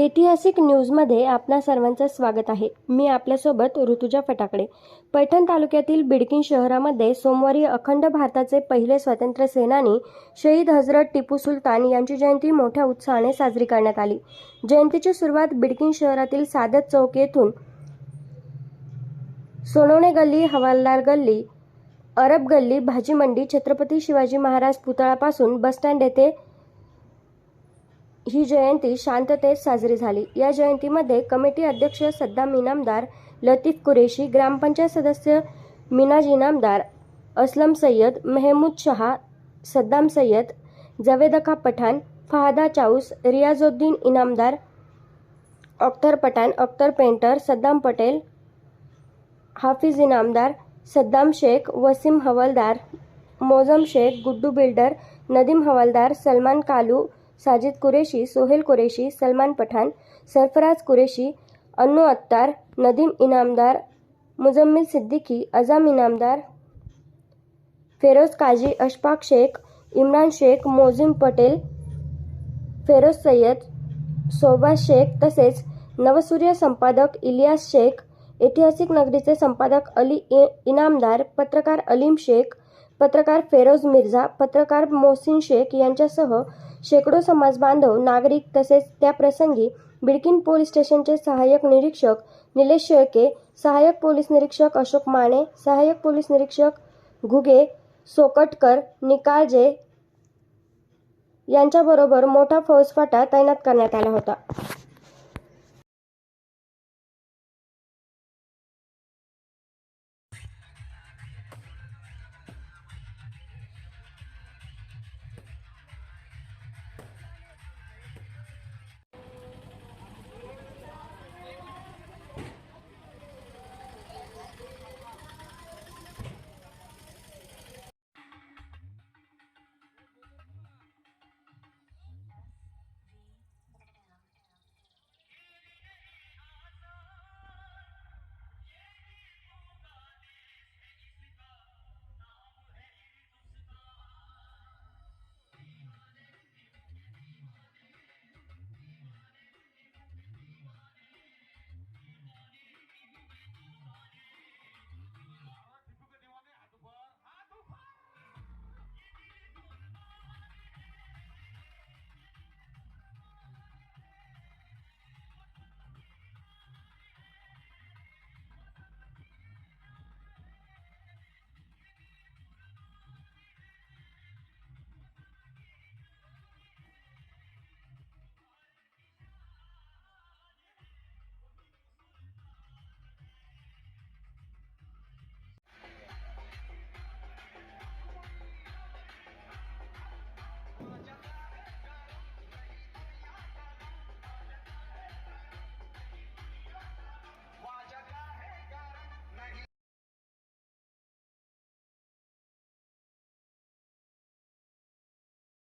ऐतिहासिक न्यूजमध्ये आपणा सर्वांचं स्वागत आहे. मी आपल्यासोबत ऋतुजा फटाकडे. पैठण तालुक्यातील बिडकीन शहरामध्ये सोमवारी अखंड भारताचे पहिले स्वातंत्र्य सेनानी शहीद हजरत टिपू सुलतान यांची जयंती मोठ्या उत्साहाने साजरी करण्यात आली. जयंतीची सुरुवात बिडकीन शहरातील सादत चौक येथून सोनवणे गल्ली हवालदार गल्ली अरब गल्ली भाजी मंडी छत्रपती शिवाजी महाराज पुतळापासून बसस्टँड येथे ही जयंती शांततेत साजरी झाली. या जयंतीमध्ये कमिटी अध्यक्ष सद्दाम इनामदार लतीफ कुरेशी ग्रामपंचायत सदस्य मिनाज इनामदार असलम सय्यद मेहमूद शहा सद्दाम सय्यद जवेदका पठाण फहादा चाऊस रियाजुद्दीन इनामदार अख्तर पठाण अख्तर पेंटर सद्दाम पटेल हाफिज इनामदार सद्दाम शेख वसीम हवालदार मोजम शेख गुड्डू बिल्डर नदीम हवालदार सलमान कालू साजिद कुरेशी सोहेल कुरेशी सलमान पठाण सरफराज कुरेशी अन्नू अत्तार नदीम इनामदार मुजम्मिल सिद्दीकी अजाम इनामदार फेरोज काजी अशफाक शेख इम्रान शेख मोझिम पटेल फेरोज सय्यद सोबा शेख तसेच नवसूर्य संपादक इलियास शेख ऐतिहासिक नगरीचे संपादक अली इ इनामदार पत्रकार अलीम शेख पत्रकार फेरोज मिर्झा पत्रकार मोहसिन शेख यांच्यासह शेकडो समाज बांधव नागरिक तसेच त्याप्रसंगी बिडकिन पोलीस स्टेशनचे सहाय्यक निरीक्षक निलेश शेळके सहाय्यक पोलीस निरीक्षक अशोक माने सहाय्यक पोलीस निरीक्षक घुगे सोकटकर निकाळजे यांच्याबरोबर मोठा फौजफाटा तैनात करण्यात आला होता.